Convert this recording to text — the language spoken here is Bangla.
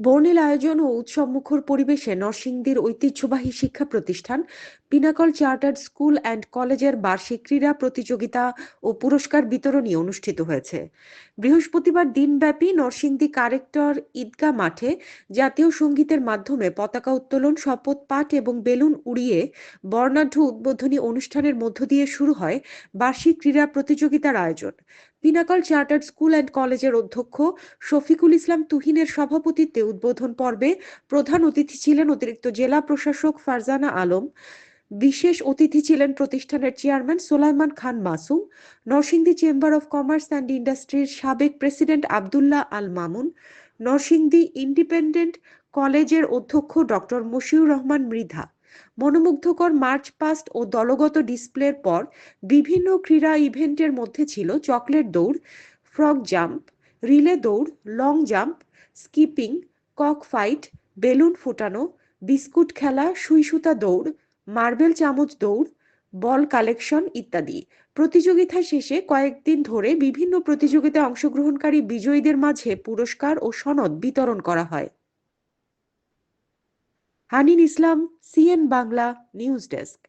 বর্ণিল আয়োজন ও উৎসবমুখর পরিবেশে নরসিংদীর ঐতিহ্যবাহী শিক্ষা প্রতিষ্ঠান, পিনাকল চার্টার্ড স্কুল অ্যান্ড কলেজের বার্ষিক ক্রীড়া প্রতিযোগিতা ও পুরস্কার বিতরণী অনুষ্ঠিত হয়েছে। বৃহস্পতিবার দিনব্যাপী নরসিংদী কারেক্টর ঈদগা মাঠে জাতীয় সঙ্গীতের মাধ্যমে পতাকা উত্তোলন, শপথ পাঠ এবং বেলুন উড়িয়ে বর্ণাঢ্য উদ্বোধনী অনুষ্ঠানের মধ্য দিয়ে শুরু হয় বার্ষিক ক্রীড়া প্রতিযোগিতার আয়োজন। পিনাকল চার্টার্ড স্কুল অ্যান্ড কলেজের অধ্যক্ষ শফিকুল ইসলাম তুহিনের সভাপতিত্বে উদ্বোধন পর্বে প্রধান অতিথি ছিলেন অতিরিক্ত জেলা প্রশাসক ফারজানা আলম, বিশেষ অতিথি ছিলেন প্রতিষ্ঠানের chairman Solaiman Khan Masum, Narsingdi chamber of commerce and ইন্ডাস্ট্রির সাবেক প্রেসিডেন্ট আবদুল্লাহ আল মামুন, নরসিংদী ইন্ডিপেন্ডেন্ট কলেজের অধ্যক্ষ ডক্টর মশিউর রহমান মৃধা। মনোমুগ্ধকর মার্চ পাস্ট ও দলগত ডিসপ্লের পর বিভিন্ন ক্রীড়া ইভেন্টের মধ্যে ছিল চকলেট দৌড় ফ্রগ জাম্প, রিলে দৌড়, long jump, skipping, cock fight, balloon ফুটানো, বিস্কুট খেলা সুই সুতা দৌড়, মার্বেল চামচ দৌড়, বল কালেকশন ইত্যাদি। প্রতিযোগিতা শেষে কয়েকদিন ধরে বিভিন্ন প্রতিযোগিতায় অংশগ্রহণকারী বিজয়ীদের মাঝে পুরস্কার ও সনদ বিতরণ করা হয়। Hanin Islam CN Bangla news desk